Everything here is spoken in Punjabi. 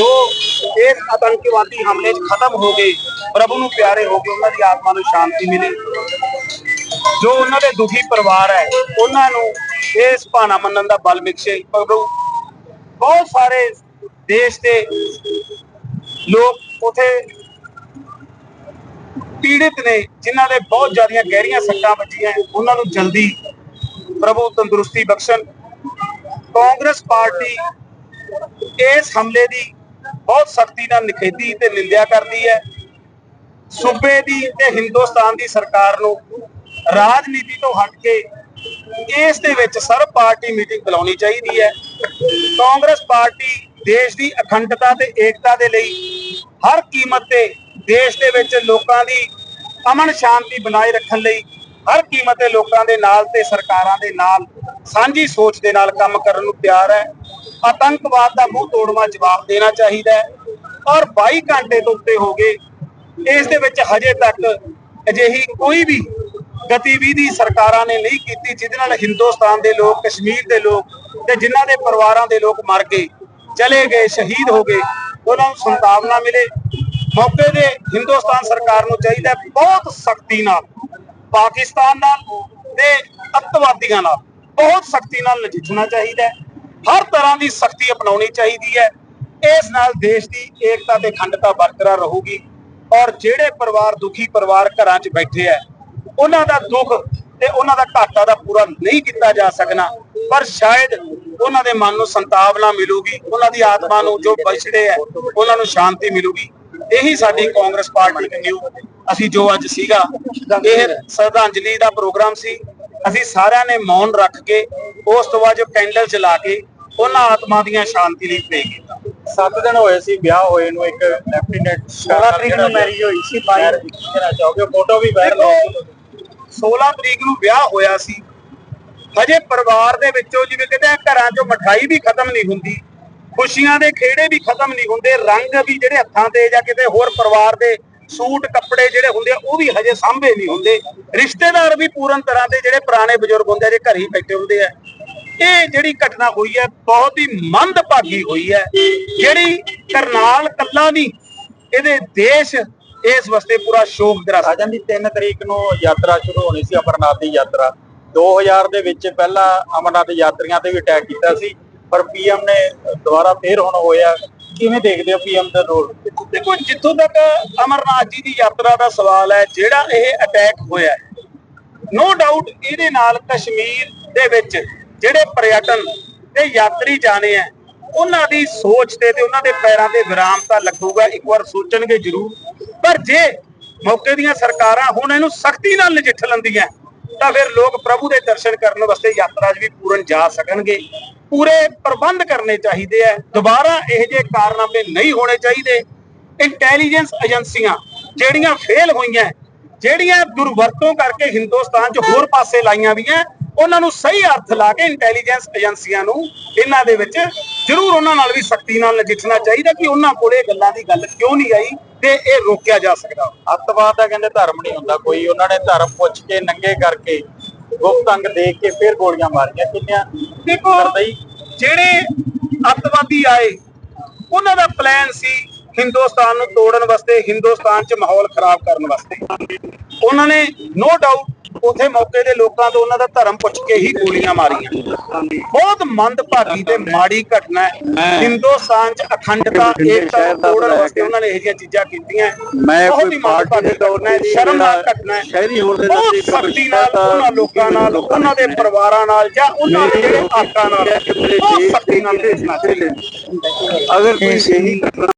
ਜੋ ਇਸ ਆਤੰਕਵਾਦੀ ਹਮਲੇ 'ਚ ਖਤਮ ਹੋ ਗਏ, ਪ੍ਰਭੂ ਨੂੰ ਪਿਆਰੇ ਹੋ ਗਏ, ਉਹਨਾਂ ਦੀ ਆਤਮਾ ਨੂੰ ਸ਼ਾਂਤੀ ਮਿਲੇ। ਜੋ ਉਹਨਾਂ ਦੇ ਦੁਖੀ ਪਰਿਵਾਰ ਹੈ, ਉਹਨਾਂ ਨੂੰ ਇਸ ਭਾਣਾ ਮੰਨਣ ਦਾ ਬਲ ਮਿਕਸ਼ੇ ਪ੍ਰਭੂ। ਬਹੁਤ ਸਾਰੇ ਦੇਸ਼ ਦੇ ਲੋਕ ਉਥੇ ਪੀੜਿਤ ਨੇ, ਜਿਨ੍ਹਾਂ ਦੇ ਬਹੁਤ ਜ਼ਿਆਦੀਆਂ ਗਹਿਰੀਆਂ ਸੱਟਾਂ ਵੱਜੀਆਂ ਉਹਨਾਂ ਨੂੰ ਜਲਦੀ ਪ੍ਰਭੂ ਤੰਦਰੁਸਤੀ ਬਖਸ਼ਣ। ਕਾਂਗਰਸ ਪਾਰਟੀ ਇਸ ਹਮਲੇ ਦੀ ਬਹੁਤ ਸਖਤੀ ਨਾਲ ਨਿਖੇਧੀ ਤੇ ਨਿੰਦਿਆ ਕਰਦੀ ਹੈ। ਸੂਬੇ ਦੀ ਤੇ ਹਿੰਦੁਸਤਾਨ ਦੀ ਸਰਕਾਰ ਨੂੰ ਰਾਜਨੀਤੀ ਤੋਂ ਹਟ ਕੇ ਇਸ ਦੇ ਵਿੱਚ ਸਰਬ ਪਾਰਟੀ ਮੀਟਿੰਗ ਬੁਲਾਉਣੀ ਚਾਹੀਦੀ ਹੈ। ਕਾਂਗਰਸ ਪਾਰਟੀ ਦੇਸ਼ ਦੀ ਅਖੰਡਤਾ ਤੇ ਏਕਤਾ ਦੇ ਲਈ ਹਰ ਕੀਮਤ ਤੇ ਦੇਸ਼ ਦੇ ਵਿੱਚ ਲੋਕਾਂ ਦੀ ਅਮਨ ਸ਼ਾਂਤੀ ਬਣਾਏ ਰੱਖਣ ਲਈ ਹਰ ਕੀਮਤ ਤੇ ਲੋਕਾਂ ਦੇ ਨਾਲ ਤੇ ਸਰਕਾਰਾਂ ਦੇ ਨਾਲ ਸਾਂਝੀ ਸੋਚ ਦੇ ਨਾਲ ਕੰਮ ਕਰਨ ਨੂੰ ਤਿਆਰ ਹੈ। ਆਤੰਕਵਾਦ ਦਾ ਮੂੰਹ ਤੋੜਵਾ ਜਵਾਬ ਦੇਣਾ ਚਾਹੀਦਾ ਹੈ। ਔਰ 22 ਘੰਟੇ ਤੋਂ ਉੱਤੇ ਹੋ ਗਏ। ਇਸ ਦੇ ਵਿੱਚ ਹਜੇ ਤੱਕ ਅਜਿਹੀ ਕੋਈ ਵੀ ਗਤੀਵਿਧੀ ਸਰਕਾਰਾਂ ਨੇ ਨਹੀਂ ਕੀਤੀ, ਜਿਹਦੇ ਨਾਲ ਹਿੰਦੁਸਤਾਨ ਦੇ ਲੋਕ, ਕਸ਼ਮੀਰ ਦੇ ਲੋਕ ਤੇ ਜਿਨ੍ਹਾਂ ਦੇ ਪਰਿਵਾਰਾਂ ਦੇ ਲੋਕ ਮਰ ਗਏ, ਚਲੇ ਗਏ, ਸ਼ਹੀਦ ਹੋ ਗਏ, ਉਹਨਾਂ ਨੂੰ ਸੰਤਾਵਨਾ ਮਿਲੇ। ਮੌਕੇ ਦੇ ਹਿੰਦੁਸਤਾਨ ਸਰਕਾਰ ਨੂੰ ਚਾਹੀਦਾ ਬਹੁਤ ਸਖਤੀ ਨਾਲ, ਪਾਕਿਸਤਾਨ ਨਾਲ ਤੇ ਅੱਤਵਾਦੀਆਂ ਨਾਲ, ਬਹੁਤ ਸਖਤੀ ਨਾਲ ਨਜਿੱਠਣਾ ਚਾਹੀਦਾ ਹੈ। ਹਰ ਤਰ੍ਹਾਂ ਦੀ ਸਖਤੀ ਅਪਣਾਉਣੀ ਚਾਹੀਦੀ ਹੈ। ਇਸ ਨਾਲ ਦੇਸ਼ ਦੀ ਏਕਤਾ ਤੇ ਅਖੰਡਤਾ ਬਰਕਰਾਰ ਰਹੂਗੀ ਔਰ ਜਿਹੜੇ ਪਰਿਵਾਰ ਦੁਖੀ ਪਰਿਵਾਰ ਘਰਾਂ 'ਚ ਬੈਠੇ ਆ ਉਹਨਾਂ ਦਾ ਦੁੱਖ ਤੇ ਉਹਨਾਂ ਦਾ ਘਾਟਾ ਦਾ ਪੂਰਾ ਨਹੀਂ ਕੀਤਾ ਜਾ ਸਕਣਾ, ਪਰ ਸ਼ਾਇਦ ਉਹਨਾਂ ਦੇ ਮਨ ਨੂੰ ਸੰਤਾਵਨਾ ਮਿਲੂਗੀ, ਉਹਨਾਂ ਦੀ ਆਤਮਾ ਨੂੰ ਜੋ ਵਿਛੜੇ ਹੈ, ਉਹਨਾਂ ਨੂੰ ਸ਼ਾਂਤੀ ਮਿਲੂਗੀ। ਇਹੀ ਸਾਡੀ ਕਾਂਗਰਸ ਪਾਰਟੀ ਦੀ ਨਿਊ ਅਸੀਂ ਜੋ ਅੱਜ ਸੀਗਾ, ਇਹ ਸ਼ਰਧਾਂਜਲੀ ਦਾ ਪ੍ਰੋਗਰਾਮ ਸੀ। ਅਸੀਂ ਸਾਰਿਆਂ ਨੇ ਮੌਨ ਰੱਖ ਕੇ ਉਸ ਤੋਂ ਬਾਅਦ ਜੋ ਕੈਂਡਲ ਜਲਾ ਕੇ ਉਹਨਾਂ ਆਤਮਾ ਦੀਆਂ ਸ਼ਾਂਤੀ ਲਈ ਪ੍ਰੇ ਕੀਤਾ। 7 ਦਿਨ ਹੋਏ ਸੀ ਵਿਆਹ ਹੋਏ ਨੂੰ ਇੱਕ ਲੈਫਟੀਨੈਂਟ 16 ਤਰੀਕ ਨੂੰ marriage ਹੋਈ ਸੀ, ਬਾਈ- ਕਹਿਣਾ ਚਾਹੋਗੇ ਫੋਟੋ ਵੀ ਵਾਇਰਲ ਹੋ ਗਈ 16 ਤਰੀਕ ਨੂੰ ਵਿਆਹ ਹੋਇਆ ਸੀ। ਹਜੇ ਪਰਿਵਾਰ ਦੇ ਵਿੱਚੋਂ ਜਿਵੇਂ ਕਹਿੰਦੇ ਆ ਘਰਾਂ 'ਚੋਂ ਮਠਾਈ ਵੀ ਖਤਮ ਨਹੀਂ ਹੁੰਦੀ ਖੁਸ਼ੀਆਂ ਦੇ ਖੇੜੇ ਵੀ ਖਤਮ ਨਹੀਂ ਹੁੰਦੇ ਰੰਗ ਵੀ ਜਿਹੜੇ ਹੱਥਾਂ ਤੇ ਜਾਂ ਕਿਤੇ ਹੋਰ ਪਰਿਵਾਰ ਦੇ ਸੂਟ ਕੱਪੜੇ ਜਿਹੜੇ ਹੁੰਦੇ ਆ, ਉਹ ਵੀ ਹਜੇ ਸਾਂਭੇ ਨਹੀਂ ਹੁੰਦੇ। ਰਿਸ਼ਤੇਦਾਰ ਵੀ ਪੂਰਨ ਤਰ੍ਹਾਂ ਦੇ ਜਿਹੜੇ ਪੁਰਾਣੇ ਬਜ਼ੁਰਗ ਹੁੰਦੇ ਆ, ਜੇ ਘਰ ਹੀ ਬੈਠੇ ਹੁੰਦੇ ਆ, ਇਹ ਜਿਹੜੀ ਘਟਨਾ ਹੋਈ ਹੈ, ਬਹੁਤ ਹੀ ਮੰਦਭਾਗੀ ਹੋਈ ਹੈ। ਜਿਹੜੀ ਕਰਨਾਲ ਕੱਲਾ ਨਹੀਂ, ਇਹਦੇ ਦੇਸ਼ ਇਸ ਵਾਸਤੇ ਪੂਰਾ ਸ਼ੋਕ ਗ੍ਰਸਤ ਰਾਜਨ ਦੀ 3 ਤਰੀਕ ਨੂੰ ਯਾਤਰਾ ਸ਼ੁਰੂ ਹੋਣੀ ਸੀ, ਅਮਰਨਾਥ ਦੀ ਯਾਤਰਾ। 2000 ਦੇ ਵਿੱਚ ਪਹਿਲਾਂ ਅਮਰਨਾਥ ਯਾਤਰੀਆਂ ਤੇ ਵੀ ਅਟੈਕ ਕੀਤਾ ਸੀ, ਪਰ ਪੀਐਮ ਨੇ ਦੁਬਾਰਾ ਫੇਰ ਹੁਣ ਹੋਇਆ। ਕਿਵੇਂ ਦੇਖਦੇ ਹੋ ਪੀਐਮ ਦਾ ਰੋਲ? ਦੇਖੋ, ਜਿੱਥੋਂ ਤੱਕ ਅਮਰਨਾਥ ਜੀ ਦੀ ਯਾਤਰਾ ਦਾ ਸਵਾਲ ਹੈ, ਜਿਹੜਾ ਇਹ ਅਟੈਕ ਹੋਇਆ ਨੋ ਡਾਊਟ ਇਹਦੇ ਨਾਲ ਕਸ਼ਮੀਰ ਦੇ ਵਿੱਚ ਜਿਹੜੇ ਪਰਯਟਨ ਤੇ ਯਾਤਰੀ ਜਾਣੇ ਆ ਉਹਨਾਂ ਦੀ ਸੋਚ ਤੇ ਤੇ ਉਹਨਾਂ ਦੇ ਪੈਰਾਂ ਤੇ ਵਿਰਾਮ ਤਾਂ ਲੱਗੂਗਾ, ਇੱਕ ਵਾਰ ਸੋਚਣਗੇ ਜ਼ਰੂਰ। ਪਰ ਜੇ ਮੌਕੇ ਦੀਆਂ ਸਰਕਾਰਾਂ ਹੁਣ ਇਹਨੂੰ ਸਖਤੀ ਨਾਲ ਨਜਿੱਠ ਲੈਂਦੀਆਂ ਤਾਂ ਫਿਰ ਲੋਕ ਪ੍ਰਭੂ ਦੇ ਦਰਸ਼ਨ ਕਰਨ ਵਾਸਤੇ ਯਾਤਰਾ 'ਚ ਵੀ ਪੂਰਨ ਜਾ ਸਕਣਗੇ। ਪੂਰੇ ਪ੍ਰਬੰਧ ਕਰਨੇ ਚਾਹੀਦੇ ਆ। ਦੁਬਾਰਾ ਇਹ ਜਿਹੇ ਕਾਰਨਾਮੇ ਨਹੀਂ ਹੋਣੇ ਚਾਹੀਦੇ। ਇੰਟੈਲੀਜੈਂਸ ਏਜੰਸੀਆਂ ਜਿਹੜੀਆਂ ਫੇਲ ਹੋਈਆਂ, ਜਿਹੜੀਆਂ ਦੁਰਵਰਤੋਂ ਕਰਕੇ ਹਿੰਦੁਸਤਾਨ 'ਚ ਹੋਰ ਪਾਸੇ ਲਾਈਆਂ ਵੀ ਐ ਉਹਨਾਂ ਨੂੰ ਸਹੀ ਅਰਥ ਲਾ ਕੇ ਇੰਟੈਲੀਜੈਂਸ ਏਜੰਸੀਆਂ ਨੂੰ ਇਹਨਾਂ ਦੇ ਵਿੱਚ ਜ਼ਰੂਰ ਉਹਨਾਂ ਨਾਲ ਵੀ ਸਖਤੀ ਨਾਲ ਨਜਿੱਠਣਾ ਚਾਹੀਦਾ ਕਿ ਉਹਨਾਂ ਕੋਲੇ ਇਹ ਗੱਲਾਂ ਦੀ ਗੱਲ ਕਿਉਂ ਨਹੀਂ ਆਈ ਤੇ ਇਹ ਰੋਕਿਆ ਜਾ ਸਕਦਾ। ਅੱਤਵਾਦ ਦਾ ਕਹਿੰਦੇ ਧਰਮ ਨਹੀਂ ਹੁੰਦਾ ਕੋਈ ਉਹਨਾਂ ਨੇ ਧਰਮ ਪੁੱਛ ਕੇ ਨੰਗੇ ਕਰਕੇ ਗੁਪਤ ਅੰਗ ਦੇਖ ਕੇ ਫਿਰ ਗੋਲੀਆਂ ਮਾਰੀਆਂ। ਕਿੰਨਿਆਂ ਦੇਖੋ ਜਿਹੜੇ ਅੱਤਵਾਦੀ ਆਏ ਉਹਨਾਂ ਦਾ ਪਲਾਨ ਸੀ ਹਿੰਦੁਸਤਾਨ ਨੂੰ ਤੋੜਨ ਵਾਸਤੇ ਹਿੰਦੁਸਤਾਨ 'ਚ ਮਾਹੌਲ ਖਰਾਬ ਕਰਨ ਵਾਸਤੇ। ਉਹਨਾਂ ਨੇ ਨੋ ਡਾਊਟ ਉਥੇ ਮੌਕੇ ਦੇ ਲੋਕਾਂ ਤੋਂ ਉਹਨਾਂ ਦਾ ਧਰਮ ਪੁੱਛ ਕੇ ਹੀ ਗੋਲੀਆਂ ਮਾਰੀਆਂ। ਬਹੁਤ ਮੰਦਭਾਗੀ ਤੇ ਮਾੜੀ ਘਟਨਾ ਹੈ। ਹਿੰਦੁਸਤਾਨ 'ਚ ਅਖੰਡਤਾ ਏਕਤਾ ਨੂੰ ਤੋੜਨ ਵਾਸਤੇ ਉਹਨਾਂ ਨੇ ਇਹ ਜਿਹੀਆਂ ਚੀਜ਼ਾਂ ਕੀਤੀਆਂ। ਮੈਂ ਬਹੁਤ ਕੋਈ ਹੀ ਪਾਰਟੀ ਮੰਦਭਾਗੀ ਦੇ ਤੌਰ ਘਟਨਾ ਹੈ, ਤੇ ਸ਼ਰਮਨਾਕ ਜਿਹੜਾ ਘਟਨਾ ਹੈ। ਸ਼ਹਿਰੀ ਹੋਣ ਦੇ ਬਹੁਤ ਨਾਤੇ ਇੱਕ ਸਖਤੀ ਨਾਲ ਉਹਨਾਂ ਲੋਕਾਂ ਨਾਲ ਲੋਕਾਂ ਉਹਨਾਂ ਦੇ ਪਰਿਵਾਰਾਂ ਨਾਲ ਜਾਂ ਉਹਨਾਂ ਦੇ ਜਿਹੜੇ ਆਕਾਂ ਨਾਲ। ਬਹੁਤ ਸਖਤੀ ਨਾਲ ਭੇਜਣਾ ਚਾਹੀਦਾ ਅਗਰ ਕੋਈ ਇਹੀ ਘਟਨਾ